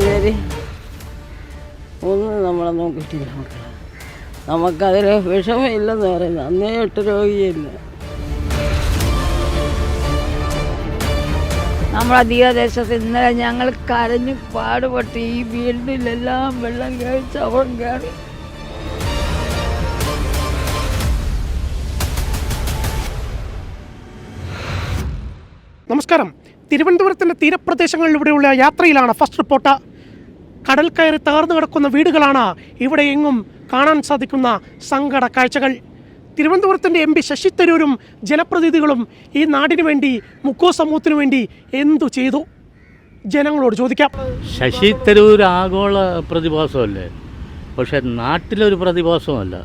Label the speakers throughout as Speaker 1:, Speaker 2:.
Speaker 1: ശശിധരി ഒന്നും നമ്മളെ നോക്കിയിട്ടില്ല മക്കളെ. നമുക്കതിൽ വിഷമമില്ലെന്ന് പറയുന്നത്. അന്നേ ഒട്ട് രോഗിയില്ല.
Speaker 2: നമ്മുടെ തീരദേശത്ത് ഇന്നലെ ഞങ്ങൾ കരഞ്ഞ് പാടുപെട്ട് ഈ വീടിലെല്ലാം വെള്ളം കയറി ചവളം കയറി.
Speaker 3: നമസ്കാരം. തിരുവനന്തപുരത്തിന്റെ തീരപ്രദേശങ്ങളിലൂടെയുള്ള യാത്രയിലാണ് ഫസ്റ്റ് റിപ്പോർട്ട്. കടൽ കയറി തകർന്നു കിടക്കുന്ന വീടുകളാണ് ഇവിടെ എങ്ങും കാണാൻ സാധിക്കുന്ന സങ്കട കാഴ്ചകൾ. തിരുവനന്തപുരത്തിന്റെ എം പി ശശി തരൂരും ജനപ്രതിനിധികളും ഈ നാടിനു വേണ്ടി മുക്കോ സമൂഹത്തിനു വേണ്ടി എന്തു ചെയ്തു? ജനങ്ങളോട് ചോദിക്കാം.
Speaker 4: ശശി തരൂർ ആഗോള പ്രതിഭാസമല്ലേ? പക്ഷെ നാട്ടിലൊരു പ്രതിഭാസമല്ല.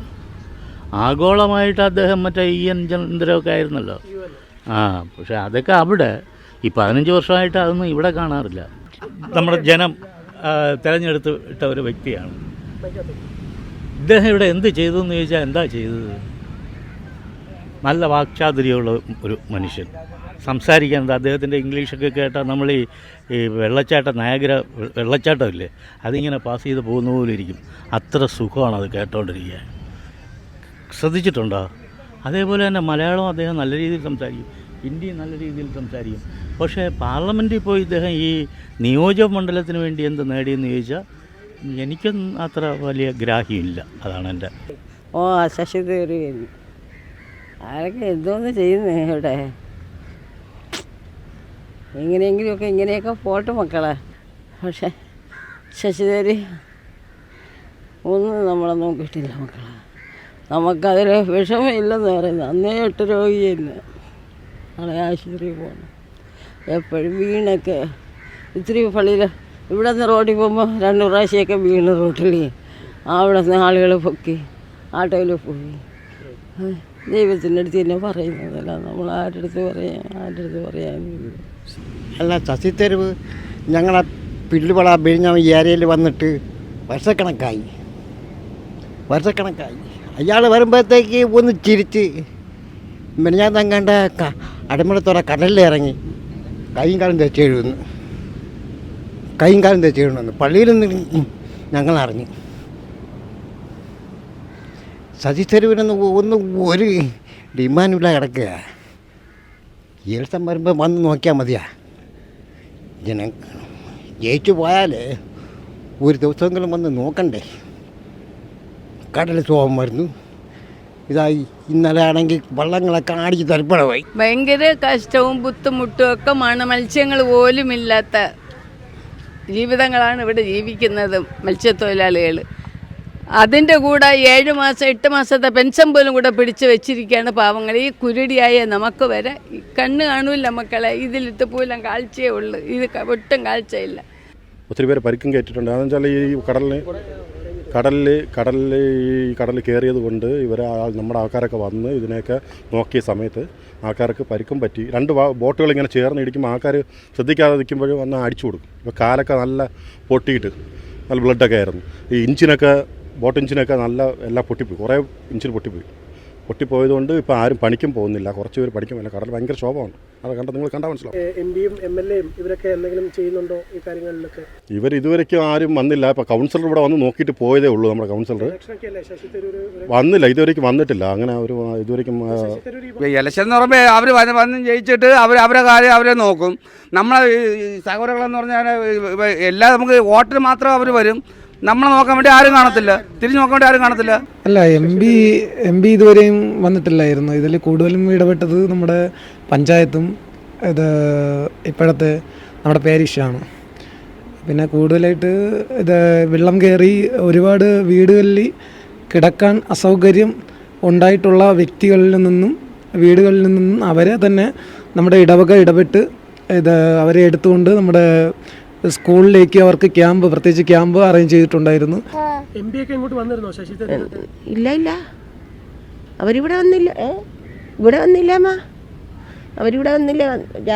Speaker 4: ആഗോളമായിട്ട് അദ്ദേഹം മറ്റേ ഇ എൻ ചന്ദ്രമൊക്കെ ആയിരുന്നല്ലോ. ആ പക്ഷെ അതൊക്കെ അവിടെ. ഈ പതിനഞ്ച് വർഷമായിട്ട് അതൊന്നും ഇവിടെ കാണാറില്ല. നമ്മുടെ ജനം തിരഞ്ഞെടുത്ത് ഇട്ട ഒരു വ്യക്തിയാണ്. ഇദ്ദേഹം ഇവിടെ എന്ത് ചെയ്തു എന്ന് ചോദിച്ചാൽ എന്താ ചെയ്തത്? നല്ല വാക്ചാതുര്യമുള്ള ഒരു മനുഷ്യൻ. സംസാരിക്കുന്നത് അദ്ദേഹത്തിന്റെ ഇംഗ്ലീഷൊക്കെ കേട്ടാൽ നമ്മൾ ഈ ഈ വെള്ളച്ചാട്ട നയഗ്ര വെള്ളച്ചാട്ടമില്ലേ അതിങ്ങനെ പാസ് ചെയ്ത് പോകുന്ന പോലെ ഇരിക്കും. അത്ര സുഖമാണ് അത് കേട്ടോണ്ടിരിക്കുക ശ്രദ്ധിച്ചിട്ടുണ്ടോ? അതേപോലെ തന്നെ മലയാളം അദ്ദേഹം നല്ല രീതിയിൽ സംസാരിക്കും. ഹിന്ദി നല്ല രീതിയിൽ സംസാരിക്കും. പക്ഷേ പാർലമെന്റിൽ പോയി ഇദ്ദേഹം ഈ നിയോജക മണ്ഡലത്തിന് വേണ്ടി എന്ത് നേടിയെന്ന് ചോദിച്ചാൽ എനിക്കൊന്നും അത്ര വലിയ ഗ്രാഹ്യമില്ല. അതാണ് എന്റെ
Speaker 1: ഓ ശശി തരൂർ ആരൊക്കെ എന്തോന്ന് ചെയ്യുന്നേ ഇവിടെ? എങ്ങനെയെങ്കിലുമൊക്കെ ഇങ്ങനെയൊക്കെ പോട്ട് മക്കളെ. പക്ഷേ ശശിധേരി ഒന്നും നമ്മളെ നോക്കിയിട്ടില്ല മക്കളെ. നമുക്കതിൽ വിഷമമില്ലെന്ന് പറയുന്നത് അന്നേ ഒട്ട് രോഗിയായിരുന്നു നാളെ ആശുപത്രിയിൽ പോകണം എപ്പോഴും വീണൊക്കെ. ഇത്തിരി പള്ളിയിൽ ഇവിടെ നിന്ന് റോഡിൽ പോകുമ്പോൾ രണ്ട് പ്രാവശ്യമൊക്കെ വീണ് റോട്ടിൽ അവിടെ നിന്ന് ആളുകൾ പൊക്കി ആട്ടോയിൽ പോയി. ദൈവത്തിന്റെ അടുത്ത് തന്നെ പറയുന്നതല്ല. നമ്മൾ ആരുടെ അടുത്ത് പറയാൻ ആരുടെ അടുത്ത് പറയാൻ
Speaker 5: അല്ല ശശിത്തരവ് ഞങ്ങളെ പില്ലുവള ബിഴിഞ്ഞ ഈ ഏരിയയിൽ വന്നിട്ട് വർഷക്കണക്കായി. വർഷക്കണക്കായി. അയാൾ വരുമ്പോഴത്തേക്ക് ഒന്ന് ചിരിച്ച് ഞാൻ തങ്ങണ്ട അടിമളത്തോടെ കടലിൽ ഇറങ്ങി. കൈയും കാലം തേച്ച് എഴുതുന്നു കൈയും കാലം തേച്ച് എഴുതുന്നു പള്ളിയിൽ നിന്ന് ഞങ്ങൾ അറിഞ്ഞു ശശിത്തരവിനൊന്നും ഒന്നും ഒരു ഡിമാൻഡില്ല കിടക്കുക. ദിവസം വരുമ്പോൾ വന്ന് നോക്കിയാൽ മതിയാ. ജന ജയിച്ചു പോയാൽ ഒരു ദിവസമെങ്കിലും വന്ന് നോക്കണ്ടേ. കടൽ സുഖം വരുന്നു. ഇതായി. ഇന്നലെ ആണെങ്കിൽ വള്ളങ്ങളൊക്കെ അടിച്ച് തരിപ്പണമായി.
Speaker 2: ഭയങ്കര കഷ്ടവും ബുദ്ധിമുട്ടും ഒക്കെ മണ മത്സ്യങ്ങൾ പോലും ഇല്ലാത്ത ജീവിതങ്ങളാണ് ഇവിടെ ജീവിക്കുന്നത് മത്സ്യത്തൊഴിലാളികൾ. അതിന്റെ കൂടെ ഏഴ് മാസം എട്ട് മാസത്തെ പെൻഷൻ പോലും കൂടെ പിടിച്ച് വെച്ചിരിക്കുകയാണ് പാവങ്ങൾ. ഈ കുരുടിയായ നമുക്ക് വരെ കണ്ണ് കാണൂല മക്കളെ. ഇതിലിട്ട് പോലും കാഴ്ചയേ ഉള്ളൂ. ഇത് ഒട്ടും കാഴ്ചയില്ല.
Speaker 6: ഒത്തിരി പേര് പരിക്കും കേട്ടിട്ടുണ്ട്. അതെന്ന് വെച്ചാൽ ഈ കടലിൽ കടലിൽ കടലിൽ ഈ കടൽ കയറിയത് കൊണ്ട് ഇവർ നമ്മുടെ ആൾക്കാരൊക്കെ വന്ന് ഇതിനെയൊക്കെ നോക്കിയ സമയത്ത് ആൾക്കാർക്ക് പരിക്കും പറ്റി. രണ്ട് ബോട്ടുകൾ ഇങ്ങനെ ചേർന്ന് ഇടിക്കുമ്പോൾ ആൾക്കാർ ശ്രദ്ധിക്കാതെ നിൽക്കുമ്പോഴും വന്ന് അടിച്ചു കൊടുക്കും. ഇപ്പോൾ കാലൊക്കെ നല്ല പൊട്ടിയിട്ട് നല്ല ബ്ലഡൊക്കെ ആയിരുന്നു. ഈ ഇഞ്ചിനൊക്കെ ബോട്ട് ഇഞ്ചിനൊക്കെ നല്ല എല്ലാം പൊട്ടിപ്പോയി. കുറേ ഇഞ്ചിന് പൊട്ടിപ്പോയി. പൊട്ടിപ്പോയതുകൊണ്ട് ഇപ്പോൾ ആരും പണിക്കും പോകുന്നില്ല. കുറച്ച് പേര് പണിക്കും അല്ല കടൽ ഭയങ്കര ശോഭമാണ് അത് കണ്ട നിങ്ങൾ കണ്ടാൽ മനസ്സിലാവും.
Speaker 3: എം പിയും എം എൽ എയും ഇവരൊക്കെ എന്തെങ്കിലും ചെയ്യുന്നുണ്ടോ ഈ കാര്യങ്ങളിലൊക്കെ?
Speaker 6: ഇവർ ഇതുവരെക്കും ആരും വന്നില്ല. ഇപ്പോൾ കൗൺസിലർ ഇവിടെ വന്ന് നോക്കിയിട്ട് പോയതേ ഉള്ളൂ നമ്മുടെ കൗൺസിലർ. വന്നില്ല. ഇതുവരേക്കും വന്നിട്ടില്ല. അങ്ങനെ ഒരു ഇതുവരേക്കും
Speaker 7: ഇപ്പൊ ഇലക്ഷൻ എന്ന് പറയുമ്പോൾ അവർ വന്ന് വന്ന് ജയിച്ചിട്ട് അവർ അവരെ കാര്യം അവരെ നോക്കും. നമ്മളെ ഈ സഹോദരങ്ങളെന്ന് പറഞ്ഞാൽ എല്ലാം എല്ലാ നമുക്ക് വോട്ടിന് മാത്രം അവർ വരും. നമ്മളെ നോക്കാൻ വേണ്ടി ആരും കാണത്തില്ല. തിരിഞ്ഞു നോക്കാൻ വേണ്ടി ആരും കാണത്തില്ല.
Speaker 8: അല്ല എം പി എം പി ഇതുവരെയും വന്നിട്ടില്ലായിരുന്നു. ഇതിൽ കൂടുതലും ഇടപെട്ടത് നമ്മുടെ പഞ്ചായത്തും ഇത് ഇപ്പോഴത്തെ നമ്മുടെ പാരിഷാണ്. പിന്നെ കൂടുതലായിട്ട് ഇത് വെള്ളം കയറി ഒരുപാട് വീടുകളിൽ കിടക്കാൻ അസൗകര്യം ഉണ്ടായിട്ടുള്ള വ്യക്തികളിൽ നിന്നും വീടുകളിൽ നിന്നും അവരെ തന്നെ നമ്മുടെ ഇടവക ഇടപെട്ട് ഇത് അവരെ എടുത്തുകൊണ്ട് നമ്മുടെ സ്കൂളിലേക്ക് അവർക്ക് ക്യാമ്പ് പ്രത്യേകിച്ച് ക്യാമ്പ് അറേഞ്ച് ചെയ്തിട്ടുണ്ടായിരുന്നു.
Speaker 3: എം പി ഒക്കെ ഇങ്ങോട്ട് വന്നിരുന്നോ ശശി
Speaker 9: ഇല്ല ഇല്ല. അവരിവിടെ വന്നില്ല. ഏ ഇവിടെ വന്നില്ല അമ്മ അവരിവിടെ വന്നില്ല.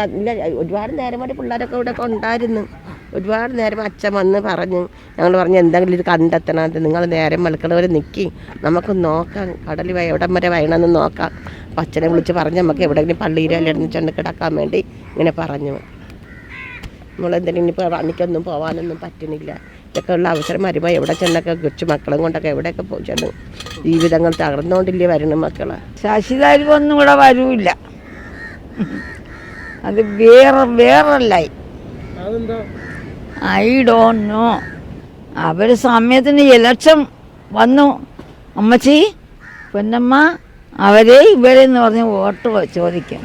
Speaker 9: ഇല്ല ഒരുപാട് നേരം വരെ പിള്ളേരൊക്കെ ഇവിടെ ഒക്കെ ഉണ്ടായിരുന്നു ഒരുപാട് നേരം അച്ഛൻ വന്ന് പറഞ്ഞു. ഞങ്ങൾ പറഞ്ഞു എന്തെങ്കിലും ഇത് കണ്ടെത്തണം. അത് നിങ്ങൾ നേരം വെളുക്കണവരെ നിൽക്കി നമുക്ക് നോക്കാം. കടൽ വ- എവിടം വരെ വയണമെന്ന് നോക്കാം. അപ്പം അച്ഛനെ വിളിച്ച് പറഞ്ഞ് നമുക്ക് എവിടെയെങ്കിലും പള്ളിയിലെല്ലാം ചെന്ന് കിടക്കാൻ വേണ്ടി ഇങ്ങനെ പറഞ്ഞു. നമ്മളെന്തെങ്കിലും ഇപ്പോൾ പണിക്കൊന്നും പോകാനൊന്നും പറ്റുന്നില്ല. ഇതൊക്കെ ഉള്ള അവസരം വരുമ്പോൾ എവിടെ ചെന്നൊക്കെ കൊച്ചു മക്കളും കൊണ്ടൊക്കെ എവിടെയൊക്കെ പോയി ചെന്ന് ജീവിതങ്ങൾ തകർന്നുകൊണ്ടില്ലേ വരണം മക്കളെ?
Speaker 10: ശശിതാരിവൊന്നും ഇവിടെ വരൂല്ല. അത് വേറെ വേറല്ലായി. ഐ ഡോണ്ട് നോ അവർ സമയത്തിന് ഇലക്ഷൻ വന്നു. അമ്മച്ചി പൊന്നമ്മ അവരെ ഇവരെ എന്ന് പറഞ്ഞ് വോട്ട് ചോദിക്കും.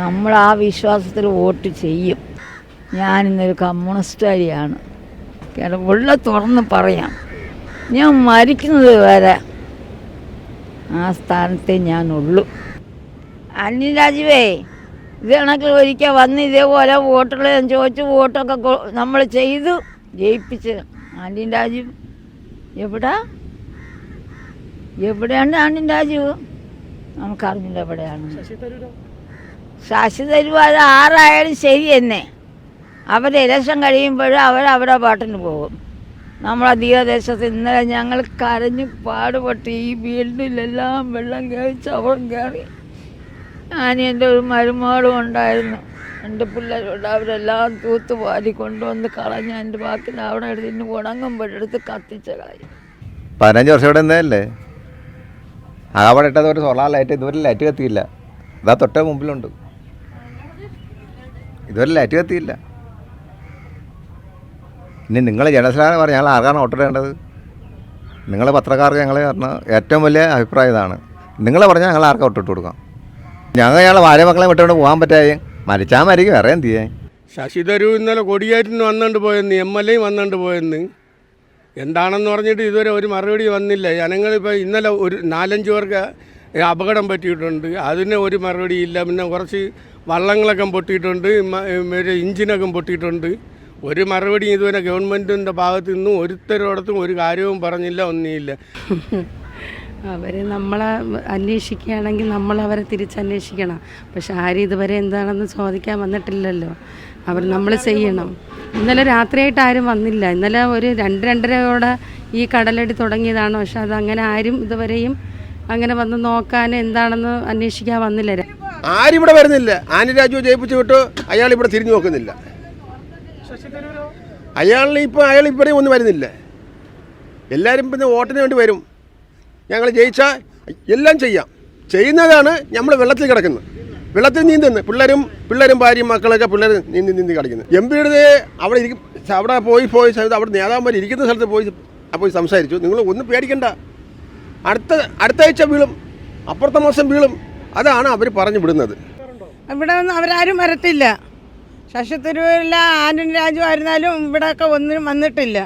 Speaker 10: നമ്മൾ ആ വിശ്വാസത്തിൽ വോട്ട് ചെയ്യും. ഞാനിന്നൊരു കമ്മ്യൂണിസ്റ്റുകാരിയാണ് ഉള്ള തുറന്ന് പറയാം. ഞാൻ മരിക്കുന്നത് വരെ ആ സ്ഥാനത്തെ ഞാനുള്ളൂ. അന്യ രാജീവേ ഇത് കണക്കിൽ ഒരിക്കൽ വന്ന് ഇതേപോലെ വോട്ടുകൾ ഞാൻ ചോദിച്ചു വോട്ടൊക്കെ നമ്മൾ ചെയ്തു. ജയിപ്പിച്ച്. ആന്റീൻ രാജീവ് എവിടെ? എവിടെയാണ് ആന്റീൻ രാജീവ്? നമുക്കറിഞ്ഞില്ല എവിടെയാണ്. ശശി തരൂർ അത് ആറായാലും ശരി തന്നെ. അവർ ഇലക്ഷൻ കഴിയുമ്പോൾ അവർ അവരുടെ പാട്ടിന് പോകും. നമ്മളെ തീരദേശത്ത് ഇന്നലെ ഞങ്ങൾ കരഞ്ഞ് പാടുപെട്ട് ഈ ബിൽഡിലെല്ലാം വെള്ളം കയറി ചവളം കയറി. ഞാൻ എന്റെ ഒരു മരുമകളും ഉണ്ടായിരുന്നു. എന്റെ പിള്ളേരുണ്ട് അവരെല്ലാം തൂത്ത് വാരി കൊണ്ടുവന്ന് കളഞ്ഞ് എന്റെ ബാക്കി അവിടെ എടുത്ത് ഉണങ്ങുമ്പോഴെടുത്ത് കത്തിച്ച കളയും
Speaker 11: പതിനഞ്ച് വർഷം ഇവിടെ നിന്നതല്ലേ? അവിടെ ഇട്ടത് ഒരു സോളാർ ലൈറ്റ് ഇതുവരെ ലൈറ്റ് കത്തിയില്ല. ഇതാ തൊട്ടേ മുമ്പിലുണ്ട്. ഇതുവരെ ലൈറ്റ് കത്തിയില്ല. ഇനി നിങ്ങൾ ജനസേന പറഞ്ഞാൽ ആർക്കാണ് വോട്ട് ഇടേണ്ടത്? നിങ്ങൾ പത്രക്കാർക്ക് ഞങ്ങൾ പറഞ്ഞ ഏറ്റവും വലിയ അഭിപ്രായം ഇതാണ്. നിങ്ങൾ പറഞ്ഞാൽ ഞങ്ങൾ ആർക്കാ വോട്ടിട്ട് കൊടുക്കാം? ഞങ്ങൾ ഞങ്ങളെ ഭാര്യ മക്കളെ വിട്ടുകൊണ്ട് പോകാൻ പറ്റായി മരിച്ചാൽ മരിക്കും വേറെ എന്ത് ചെയ്യാൻ?
Speaker 12: ശശി തരൂർ ഇന്നലെ കൊടിയേറ്റിന് വന്നുകൊണ്ട് പോയെന്ന് എം എൽ എയും വന്നുകൊണ്ട് പോയെന്ന്. എന്താണെന്ന് പറഞ്ഞിട്ട് ഇതുവരെ ഒരു മറുപടി വന്നില്ല. ജനങ്ങളിപ്പോൾ ഇന്നലെ ഒരു നാലഞ്ച് പേർക്ക് അപകടം പറ്റിയിട്ടുണ്ട്. അതിന് ഒരു മറുപടി ഇല്ല പിന്നെ കുറച്ച് വള്ളങ്ങളൊക്കെ പൊട്ടിയിട്ടുണ്ട്. ഇഞ്ചിനൊക്കെ പൊട്ടിയിട്ടുണ്ട്. ഒരു മറുപടി ഇതുവരെ ഗവൺമെന്റിന്റെ ഭാഗത്തു നിന്നും ഒരുത്തരോടത്തും ഒരു കാര്യവും പറഞ്ഞില്ല ഒന്നുമില്ല
Speaker 13: അവർ നമ്മളെ അന്വേഷിക്കുകയാണെങ്കിൽ നമ്മൾ അവരെ തിരിച്ചന്വേഷിക്കണം. പക്ഷെ ആരും ഇതുവരെ എന്താണെന്ന് ചോദിക്കാൻ വന്നിട്ടില്ലല്ലോ. അവർ നമ്മൾ ചെയ്യണം. ഇന്നലെ രാത്രിയായിട്ട് ആരും വന്നില്ല. ഇന്നലെ ഒരു രണ്ട് രണ്ടരയോടെ ഈ കടലടി തുടങ്ങിയതാണ്. പക്ഷെ അത് അങ്ങനെ ആരും ഇതുവരെയും അങ്ങനെ വന്ന് നോക്കാൻ എന്താണെന്ന് അന്വേഷിക്കാൻ വന്നില്ല.
Speaker 12: ആരും ഇവിടെ വരുന്നില്ല. ആനി രാജു ജയിപ്പിച്ചു വിട്ടു. അയാൾ ഇവിടെ തിരിഞ്ഞു നോക്കുന്നില്ല. അയാളിന് ഇപ്പോൾ അയാൾ ഇവിടെ ഒന്നും വരുന്നില്ല. എല്ലാവരും പിന്നെ വോട്ടിന് വേണ്ടി വരും. ഞങ്ങൾ ജയിച്ചാൽ എല്ലാം ചെയ്യാം. ചെയ്യുന്നതാണ് നമ്മൾ വെള്ളത്തിൽ കിടക്കുന്നത്. വെള്ളത്തിൽ നീന്തുന്നു പിള്ളേരും പിള്ളേരും ഭാര്യയും മക്കളൊക്കെ പിള്ളേർ നീന്തി നീന്തി കളിക്കുന്നത് എം പിയുടെ അവിടെ ഇരിക്കും. അവിടെ പോയി പോയി സ്ഥലത്ത് അവിടെ നേതാവന്മാർ ഇരിക്കുന്ന സ്ഥലത്ത് പോയി പോയി സംസാരിച്ചു. നിങ്ങൾ ഒന്നും പേടിക്കണ്ട. അടുത്ത അടുത്ത ആഴ്ച വീളും അപ്പുറത്തെ മാസം വീളും അതാണ് അവർ പറഞ്ഞു വിടുന്നത്.
Speaker 2: ഇവിടെ ഒന്നും അവരാരും വരത്തില്ല. ശശി ആന്റണി രാജു ആയിരുന്നാലും ഇവിടെയൊക്കെ ഒന്നും വന്നിട്ടില്ല.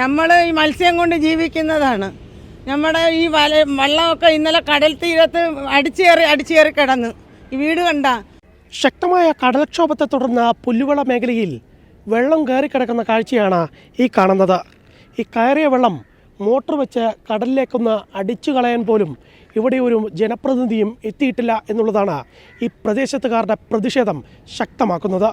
Speaker 2: നമ്മൾ ഈ മത്സ്യം കൊണ്ട് ജീവിക്കുന്നതാണ്. നമ്മുടെ ഈ വല വള്ളമൊക്കെ ഇന്നലെ കടൽ തീരത്ത് അടിച്ചേറി അടിച്ചേറി കിടന്ന്. ഈ വീട് കണ്ട?
Speaker 3: ശക്തമായ കടൽക്ഷോഭത്തെ തുടർന്ന് പുല്ലുവള മേഖലയിൽ വെള്ളം കയറി കിടക്കുന്ന കാഴ്ചയാണ് ഈ കാണുന്നത്. ഈ കയറിയ വെള്ളം മോട്ടോർ വെച്ച് കടലിലേക്കൊന്ന് അടിച്ചു കളയാൻ പോലും ഇവിടെ ഒരു ജനപ്രതിനിധിയും എത്തിയിട്ടില്ല എന്നുള്ളതാണ് ഈ പ്രദേശത്തുകാരുടെ പ്രതിഷേധം ശക്തമാക്കുന്നത്.